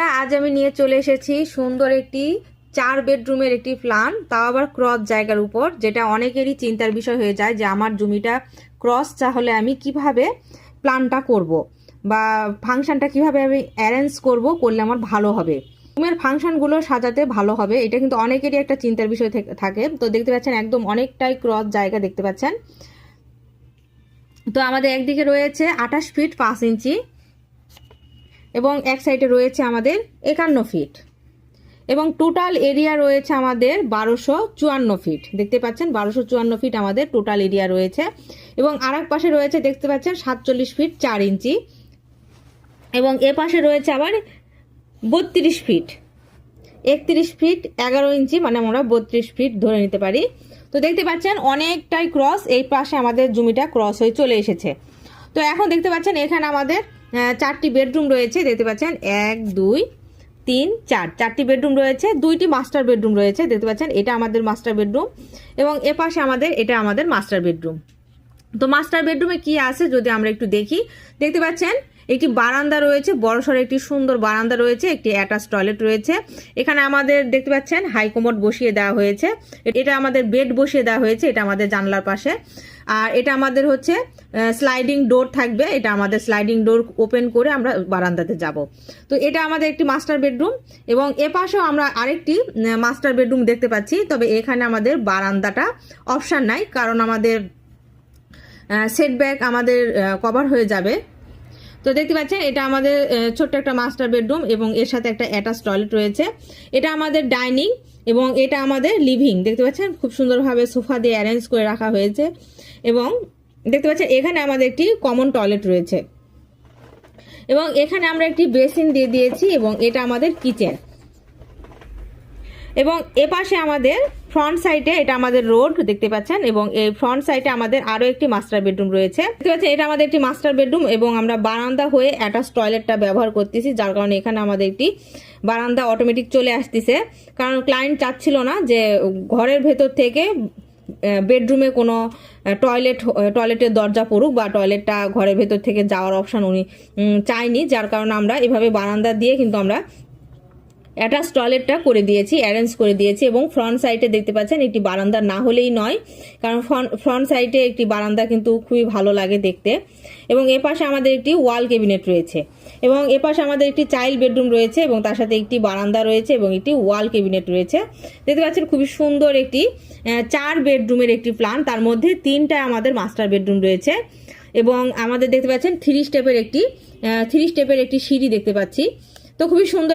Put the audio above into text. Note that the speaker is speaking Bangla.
আজ আমি নিয়ে চলে এসেছি সুন্দর একটি চার বেডরুমের একটি প্ল্যান তাও আবার ক্রস জায়গার উপর, যেটা অনেকেরই চিন্তার বিষয় হয়ে যায় যে আমার জমিটা ক্রস, তাহলে আমি কীভাবে প্ল্যানটা করব? বা ফাংশনটা কীভাবে আমি অ্যারেঞ্জ করব? করলে আমার ভালো হবে। রুমের ফাংশনগুলো সাজাতে ভালো হবে, এটা কিন্তু অনেকেরই একটা চিন্তার বিষয় থাকে। তো দেখতে পাচ্ছেন, একদম অনেকটাই ক্রস জায়গা দেখতে পাচ্ছেন। তো আমাদের একদিকে রয়েছে আঠাশ ফিট পাঁচ ইঞ্চি। এবং এক সাইডে রয়েছে আমাদের একান্ন ফিট এবং টোটাল এরিয়া রয়েছে আমাদের বারোশো চুয়ান্ন ফিট দেখতে পাচ্ছেন, বারোশো চুয়ান্ন ফিট আমাদের টোটাল এরিয়া রয়েছে। এবং আর পাশে রয়েছে, দেখতে পাচ্ছেন, সাতচল্লিশ ফিট চার ইঞ্চি। এবং এ পাশে রয়েছে আবার বত্রিশ ফিট একত্রিশ ফিট এগারো ইঞ্চি মানে আমরা বত্রিশ ফিট ধরে নিতে পারি। তো দেখতে পাচ্ছেন, অনেকটাই ক্রস এই পাশে আমাদের জমিটা ক্রস হয়ে চলে এসেছে। তো এখন দেখতে পাচ্ছেন, এখানে আমাদের চারটি বেডরুম রয়েছে, দেখতে পাচ্ছেন, এক, দুই, তিন, চার। চারটি বেডরুম রয়েছে, দুইটি মাস্টার বেডরুম রয়েছে, দেখতে পাচ্ছেন, এটা আমাদের মাস্টার বেডরুম এবং এ পাশে আমাদের, এটা আমাদের মাস্টার বেডরুম। তো মাস্টার বেডরুমে কি আছে যদি আমরা একটু দেখি, দেখতে পাচ্ছেন একটি বারান্দা রয়েছে বড়সড় একটি সুন্দর বারান্দা রয়েছে, একটি অ্যাটাচ টয়লেট রয়েছে। এখানে আমাদের দেখতে পাচ্ছেন হাই কোমোড বসিয়ে দেওয়া হয়েছে। এটা আমাদের বেড বসিয়ে দেওয়া হয়েছে, এটা আমাদের জানলার পাশে। আর এটা আমাদের হচ্ছে স্লাইডিং ডোর থাকবে, এটা আমাদের স্লাইডিং ডোর ওপেন করে আমরা বারান্দাতে যাব। তো এটা আমাদের একটি মাস্টার বেডরুম এবং এ পাশেও আমরা আরেকটি মাস্টার বেডরুম দেখতে পাচ্ছি, তবে এখানে আমাদের বারান্দাটা অপশান নাই, কারণ আমাদের সেটব্যাক আমাদের কভার হয়ে যাবে। তো দেখতে পাচ্ছেন, এটা আমাদের ছোট্ট একটা মাস্টার বেডরুম এবং এর সাথে একটা অ্যাটাচ টয়লেট রয়েছে। এটা আমাদের ডাইনিং এবং এটা আমাদের লিভিং দেখতে পাচ্ছেন, খুব সুন্দরভাবে সোফা দিয়ে অ্যারেঞ্জ করে রাখা হয়েছে এবং দেখতে পাচ্ছেন, এখানে আমাদের একটি কমন টয়লেট রয়েছে। এবং এখানে আমরা একটি বেসিন দিয়ে দিয়েছি এবং এটা আমাদের কিচেন এবং এ পাশে আমাদের ফ্রন্ট সাইডে এটা আমাদের রোড দেখতে পাচ্ছেন? এবং এই ফ্রন্ট সাইডে আমাদের আরও একটি মাস্টার বেডরুম রয়েছে। দেখতে পাচ্ছেন, এটা আমাদের একটি মাস্টার বেডরুম এবং আমরা বারান্দা হয়ে অ্যাটাচ টয়লেটটা ব্যবহার করতেছি, যার কারণে এখানে আমাদের একটি বারান্দা অটোমেটিক চলে আসতেছে। কারণ ক্লায়েন্ট চাচ্ছিল না যে ঘরের ভেতর থেকে বেডরুমে কোনো টয়লেট টয়লেটের দরজা পড়ুক বা টয়লেটটা ঘরের ভেতর থেকে যাওয়ার অপশন উনি চাইনি যার কারণে আমরা এভাবে বারান্দা দিয়ে কিন্তু আমরা অ্যাটাচ টয়লেটটা করে দিয়েছি অ্যারেঞ্জ করে দিয়েছি এবং ফ্রন্ট সাইডে দেখতে পাচ্ছেন একটি বারান্দা না হলেই নয়, কারণ ফ্রন্ট সাইডে একটি বারান্দা কিন্তু খুবই ভালো লাগে দেখতে। এবং এ পাশে আমাদের একটি ওয়াল ক্যাবিনেট রয়েছে এবং এ পাশে আমাদের একটি চাইল্ড বেডরুম রয়েছে এবং তার সাথে একটি বারান্দা রয়েছে এবং একটি ওয়াল ক্যাবিনেট রয়েছে। দেখতে পাচ্ছেন খুবই সুন্দর একটি চার বেডরুমের একটি প্ল্যান তার মধ্যে তিনটা আমাদের মাস্টার বেডরুম রয়েছে এবং আমাদের দেখতে পাচ্ছেন থ্রি স্টেপের একটি থ্রি স্টেপের একটি সিঁড়ি দেখতে পাচ্ছি। তো খুবই সুন্দর